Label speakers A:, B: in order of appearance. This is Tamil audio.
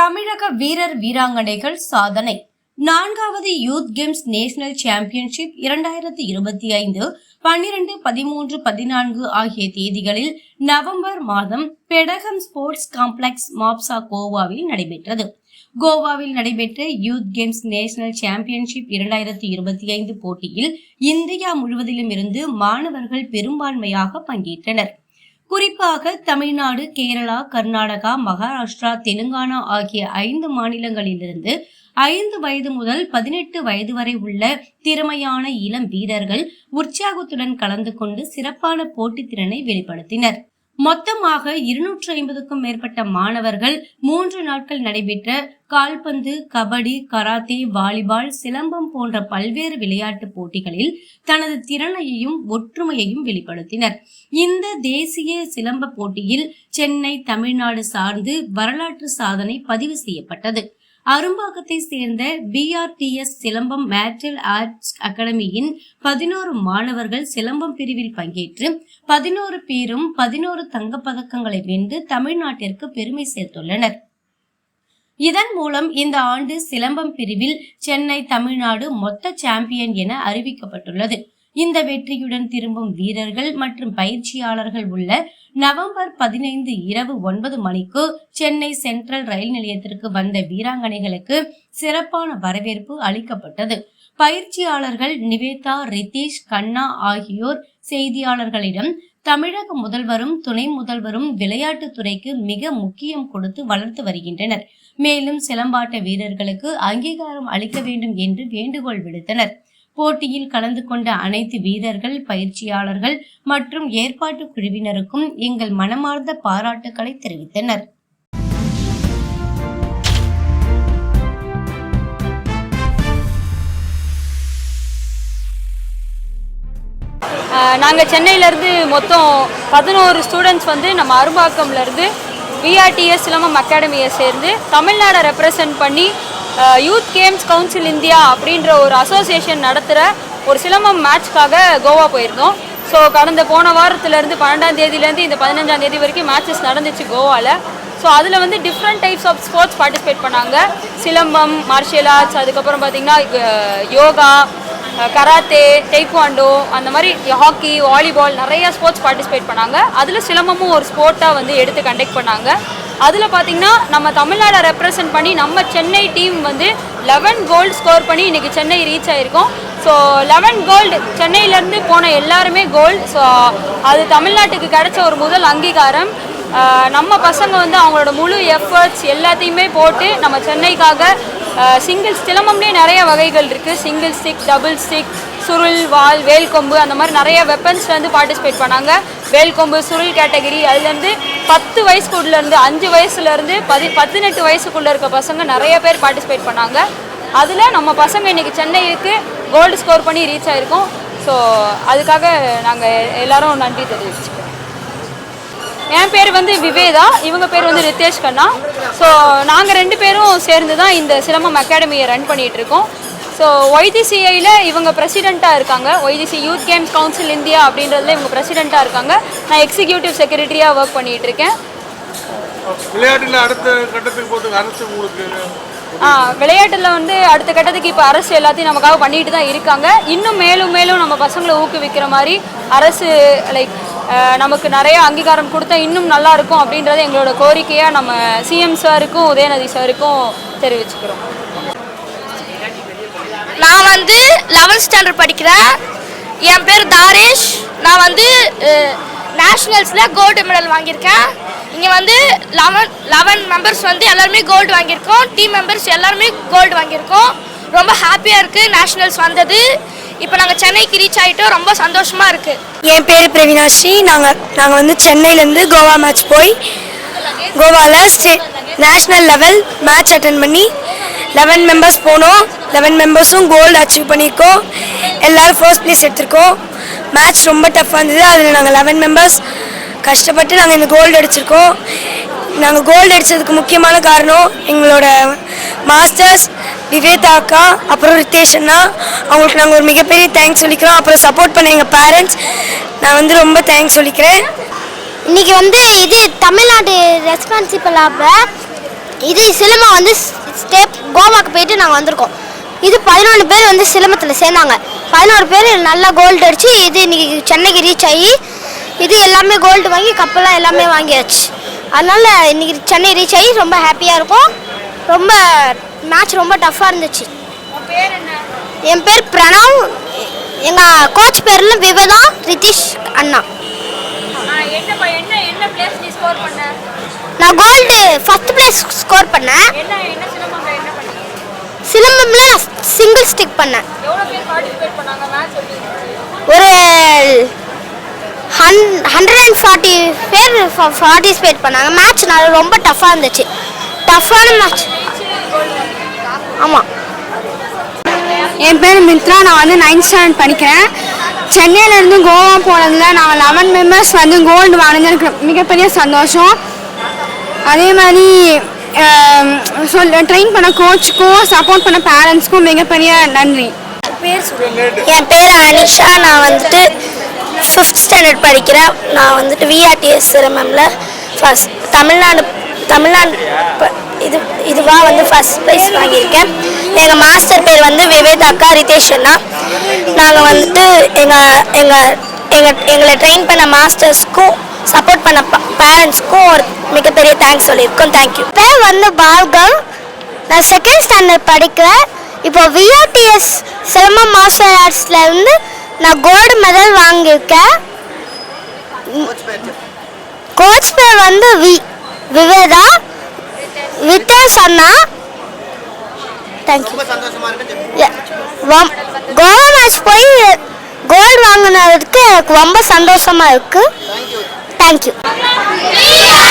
A: தமிழக வீரர் வீராங்கனைகள் சாதனை. நான்காவது யூத் கேம்ஸ் நேஷனல் சாம்பியன்ஷிப் இரண்டாயிரத்தி இருபத்தி ஐந்து பன்னிரண்டு பதிமூன்று பதினான்கு ஆகிய தேதிகளில் நவம்பர் மாதம் பெடகம் ஸ்போர்ட்ஸ் காம்ப்ளெக்ஸ் மாப்சா கோவாவில் நடைபெற்றது. கோவாவில் நடைபெற்ற யூத் கேம்ஸ் நேஷனல் சாம்பியன்ஷிப் இரண்டாயிரத்தி இருபத்தி ஐந்து போட்டியில் இந்தியா முழுவதிலும் இருந்து மாணவர்கள் பெரும்பான்மையாக பங்கேற்றனர். குறிப்பாக தமிழ்நாடு கேரளா கர்நாடகா மகாராஷ்டிரா தெலுங்கானா ஆகிய ஐந்து மாநிலங்களிலிருந்து ஐந்து வயது முதல் பதினெட்டு வயது வரை உள்ள திறமையான இளம் வீரர்கள் உற்சாகத்துடன் கலந்து கொண்டு சிறப்பான போட்டித் திறனை வெளிப்படுத்தினர். மொத்தமாக இருநூற்று ஐம்பதுக்கும் மேற்பட்ட மாணவர்கள் மூன்று நாட்கள் நடைபெற்ற கால்பந்து கபடி கராத்தே வாலிபால் சிலம்பம் போன்ற பல்வேறு விளையாட்டுப் போட்டிகளில் தனது திறனையையும் ஒற்றுமையையும் வெளிப்படுத்தினர். இந்த தேசிய சிலம்ப போட்டியில் சென்னை தமிழ்நாடு சார்ந்து வரலாற்று சாதனை பதிவு செய்யப்பட்டது. அரும்பாக்கத்தை சேர்ந்த பிஆர்டிஎஸ் சிலம்பம் மேட்டல் ஆர்ட்ஸ் அகாடமியின் பதினோரு மாணவர்கள் சிலம்பம் பிரிவில் பங்கேற்று பதினோரு பேரும் பதினோரு தங்கப்பதக்கங்களை வென்று தமிழ்நாட்டிற்கு பெருமை சேர்த்துள்ளனர். இதன் மூலம் இந்த ஆண்டு சிலம்பம் பிரிவில் சென்னை தமிழ்நாடு மொத்த சாம்பியன் என அறிவிக்கப்பட்டுள்ளது. இந்த வெற்றியுடன் திரும்பும் வீரர்கள் மற்றும் பயிற்சியாளர்கள் உள்ள நவம்பர் பதினைந்து இரவு ஒன்பது மணிக்கு சென்னை சென்ட்ரல் ரயில் நிலையத்திற்கு வந்த வீராங்கனைகளுக்கு சிறப்பான வரவேற்பு அளிக்கப்பட்டது. பயிற்சியாளர்கள் நிவேதா ரிதீஷ் கண்ணா ஆகியோர் செய்தியாளர்களிடம் தமிழக முதல்வரும் துணை முதல்வரும் விளையாட்டுத் துறைக்கு மிக முக்கியம் கொடுத்து வளர்த்து வருகின்றனர். மேலும் சிலம்பாட்ட வீரர்களுக்கு அங்கீகாரம் அளிக்க வேண்டும் என்று வேண்டுகோள் விடுத்தனர். போட்டியில் கலந்து கொண்ட அனைத்து வீரர்கள் பயிற்சியாளர்கள் மற்றும் ஏற்பாட்டு குழுவினருக்கும் எங்கள் மனமார்ந்த பாராட்டுக்களை தெரிவித்தனர்.
B: நாங்கள் சென்னையிலேருந்து மொத்தம் பதினோரு ஸ்டூடெண்ட்ஸ் வந்து நம்ம அரும்பாக்கம்லேருந்து விஆர்டிஎஸ் சிலம்பம் அகாடமியை சேர்ந்து தமிழ்நாடை ரெப்ரசன்ட் பண்ணி யூத் கேம்ஸ் கவுன்சில் இந்தியா அப்படின்ற ஒரு அசோசியேஷன் நடத்துகிற ஒரு சிலம்பம் மேட்ச்க்காக கோவா போயிருந்தோம். ஸோ கடந்த போன வாரத்துலேருந்து பன்னெண்டாம் தேதியிலேருந்து இந்த பதினஞ்சாம் தேதி வரைக்கும் மேட்சஸ் நடந்துச்சு கோவாவில் ஸோ அதில் வந்து different types of sports participate பண்ணாங்க. சிலம்பம் மார்ஷியல் ஆர்ட்ஸ் அதுக்கப்புறம் பார்த்திங்கன்னா யோகா கராத்தே டெய்க்வாண்டோ அந்த மாதிரி ஹாக்கி வாலிபால் நிறைய ஸ்போர்ட்ஸ் பார்ட்டிசிபேட் பண்ணாங்க. அதில் சிலம்பமும் ஒரு ஸ்போர்ட்டாக வந்து எடுத்து கண்டக்ட் பண்ணாங்க. அதில் பார்த்தீங்கன்னா நம்ம தமிழ்நாடை ரெப்ரசன்ட் பண்ணி நம்ம சென்னை டீம் வந்து லெவன் கோல்டு ஸ்கோர் பண்ணி இன்றைக்கி சென்னை ரீச் ஆகிருக்கோம் ஸோ லெவன் கோல்டு சென்னையிலேருந்து போன எல்லாருமே கோல்டு ஸோ அது தமிழ்நாட்டுக்கு கிடைச்ச ஒரு முதல் அங்கீகாரம். நம்ம பசங்க வந்து அவங்களோட முழு எஃபர்ட்ஸ் எல்லாத்தையுமே போட்டு நம்ம சென்னைக்காக சிங்கிள் சிலம்பம்லேயே நிறைய வகைகள் இருக்குது சிங்கிள் ஸ்டிக் டபுள் ஸ்டிக் சுருள் வால் வேல்கொம்பு அந்த மாதிரி நிறைய வெப்பன்ஸ்லேருந்து பார்ட்டிசிபேட் பண்ணாங்க. வேல்கொம்பு சுருள் கேட்டகரி அதுலேருந்து பத்து வயசுக்குள்ளேருந்து அஞ்சு வயசுலேருந்து பதி பதினெட்டு வயசுக்குள்ளே இருக்க பசங்க நிறைய பேர் பார்ட்டிசிபேட் பண்ணாங்க. அதில் நம்ம பசங்க இன்றைக்கி சென்னைக்கு கோல்டு ஸ்கோர் பண்ணி ரீச் ஆகிருக்கோம் ஸோ அதுக்காக நாங்கள் எல்லாரும் நன்றி தெரிவிச்சுக்கிறோம். என் பேர் வந்து விவேதா இவங்க பேர் வந்து ரித்தேஷ் கண்ணா. ஸோ நாங்கள் ரெண்டு பேரும் சேர்ந்து தான் இந்த சிலம்பம் அகாடமியை ரன் பண்ணிகிட்ருக்கோம் ஸோ ஒய்டிசிஐயில் இவங்க பிரசிடெண்ட்டாக இருக்காங்க. YTC youth games council India அப்படின்றதுல இவங்க பிரசிடெண்ட்டாக இருக்காங்க. நான் எக்ஸிக்யூட்டிவ் செக்ரட்டரியாக ஒர்க் பண்ணிட்டு இருக்கேன்.
C: விளையாட்டுல அடுத்த கட்டத்துக்கு போகிறதுக்கு அரசு உங்களுக்கு
B: ஆ, விளையாட்டுல வந்து அடுத்த கட்டத்துக்கு இப்போ அரசு எல்லாத்தையும் நமக்காக பண்ணிட்டு தான் இருக்காங்க. இன்னும் மேலும் மேலும் நம்ம பசங்களை ஊக்குவிக்கிற மாதிரி அரசு லைக் நமக்கு நிறைய அங்கீகாரம் கொடுத்தா இன்னும் நல்லா இருக்கும் அப்படின்றத எங்களோட கோரிக்கையாக நம்ம சிஎம் சாருக்கும் உதயநிதி சாருக்கும் தெரிவிச்சுக்கிறோம்.
D: நான் வந்து லெவன்த் ஸ்டாண்டர்ட் படிக்கிறேன். என் பேர் தாரேஷ். நான் வந்து நேஷ்னல்ஸில் கோல்டு மெடல் வாங்கியிருக்கேன். இங்கே வந்து லெவன் லெவன் மெம்பர்ஸ் வந்து எல்லாருமே கோல்டு வாங்கியிருக்கோம். டீம் மெம்பர்ஸ் எல்லாருமே கோல்டு வாங்கியிருக்கோம். ரொம்ப ஹாப்பியாக இருக்குது நேஷ்னல்ஸ் வந்தது. இப்போ நாங்கள் சென்னைக்கு ரீச் ஆகிட்டோம் ரொம்ப சந்தோஷமாக இருக்குது
E: என் பேர் பிரவீனாஸ்ரீ. நாங்கள் நாங்கள் வந்து சென்னையிலேருந்து கோவா மேட்ச் போய் கோவாவில் stay national level match attend பண்ணி லெவன் மெம்பர்ஸ் போனோம். லெவன் மெம்பர்ஸும் கோல்டு அச்சீவ் பண்ணியிருக்கோம் எல்லோரும் ஃபர்ஸ்ட் ப்ளேஸ் எடுத்திருக்கோம். மேட்ச் ரொம்ப டஃப்பாக இருந்தது. அதில் நாங்கள் லெவன் மெம்பர்ஸ் கஷ்டப்பட்டு நாங்கள் இந்த கோல்டு அடிச்சிருக்கோம். நாங்கள் கோல்டு அடித்ததுக்கு முக்கியமான காரணம் எங்களோட மாஸ்டர்ஸ் விவேதா அக்கா அப்புறம் ரித்தேஷ் அண்ணா. அவங்களுக்கு நாங்கள் ஒரு மிகப்பெரிய தேங்க்ஸ் சொல்லிக்கிறோம். அப்புறம் சப்போர்ட் பண்ண எங்கள் பேரண்ட்ஸ் நான் வந்து ரொம்ப தேங்க்ஸ் சொல்லிக்கிறேன்.
D: இன்றைக்கி வந்து இது தமிழ்நாடு ரெஸ்பான்சிபிள் ஆப்ப
F: இது சிலம்பம் வந்து ஸ்டேப் கோவாக்கு போயிட்டு நாங்கள் வந்திருக்கோம். இது பதினொன்று பேர் வந்து சிலம்பத்தில் சேர்ந்தாங்க. பதினோரு பேர் நல்லா கோல்டு அடிச்சு இது இன்னைக்கு சென்னைக்கு ரீச் ஆகி இது எல்லாமே கோல்டு வாங்கி கப்பெல்லாம் எல்லாமே வாங்கியாச்சு. அதனால இன்னைக்கு சென்னை ரீச் ஆகி ரொம்ப ஹாப்பியாக இருக்கும். ரொம்ப மேட்ச் ரொம்ப டஃப்பாக இருந்துச்சு. என் பேர் பிரணவ். எங்கள் கோச் பேர்ல விவேதா ரிதிஷ் அண்ணா. நான் கோல்டு ஃபர்ஸ்ட் பிளேஸ் ஸ்கோர் பண்ணேன்
B: என்ன என்ன சிலம்பம்ல என்ன பண்ணீங்க
F: சிலம்பம்ல சிங்கிள் ஸ்டிக் பண்ணேன்.
B: எவ்வளோ பேர் பார்ட்டிசிபேட் பண்ணாங்க மேட்ச் எப்படி இருந்துச்சு?
F: ஒரு ஹன் ஹண்ட்ரட் அண்ட் ஃபார்ட்டி பேர் பார்ட்டிசிபேட் பண்ணாங்க. மேட்ச் நான் ரொம்ப டஃப்பாக இருந்துச்சு. டஃப்பான மேட்ச் ஆமாம்
G: என் பேர் மித்ரா. நான் வந்து நைன்த் ஸ்டாண்டர்ட் படிக்கிறேன். சென்னையிலேருந்து கோவா போனதில் நாங்கள் லெவன் மெம்பர்ஸ் வந்து கோல்டு வாங்கினது எனக்கு மிகப்பெரிய சந்தோஷம். அதே மாதிரி ஆம், சொல் ட்ரெயின் பண்ண கோச்சுக்கும் சப்போர்ட் பண்ண பேரண்ட்ஸ்க்கும் மிகப்பெரிய நன்றி.
F: என் பேர் அனிஷா. நான் வந்துட்டு ஃபிஃப்த் ஸ்டாண்டர்ட் படிக்கிறேன் நான் வந்துட்டு விஆர்டிஎஸ் சிரமம்ல ஃபஸ்ட் தமிழ்நாடு தமிழ்நாடு இது இதுவாக வந்து ஃபர்ஸ்ட் ப்ரைஸ் வாங்கியிருக்கேன். எங்கள் மாஸ்டர் பேர் வந்து விவேதாக்கா ரிதேஷ் அண்ணா. நாங்கள் வந்துட்டு எங்கள் எங்கள் எங்கள் எங்களை ட்ரெயின் பண்ண மாஸ்டர்ஸ்க்கும் சப்போர்ட் பண்ண பேரண்ட்ஸ்க்கும் ஒரு மிகப்பெரிய தேங்க்ஸ் சொல்லியிருக்கோம். தேங்க்யூ பேர் வந்து பால்கவ் நான் செகண்ட் ஸ்டாண்டர்ட் படிக்கிறேன். இப்போ விஆர்டிஎஸ் சிலம்பம் மார்ஷியல் ஆர்ட்ஸில் இருந்து நான் கோல்டு மெடல் வாங்கியிருக்கேன். கோச் பேர் வந்து வி விவேதா. விட்டேஷ் அண்ணா தேங்க்யூ கோவா மேட்ச் போய் கோல்டு வாங்கினதுக்கு எனக்கு ரொம்ப சந்தோஷமா இருக்கு. தேங்க்யூ
B: நடுவுல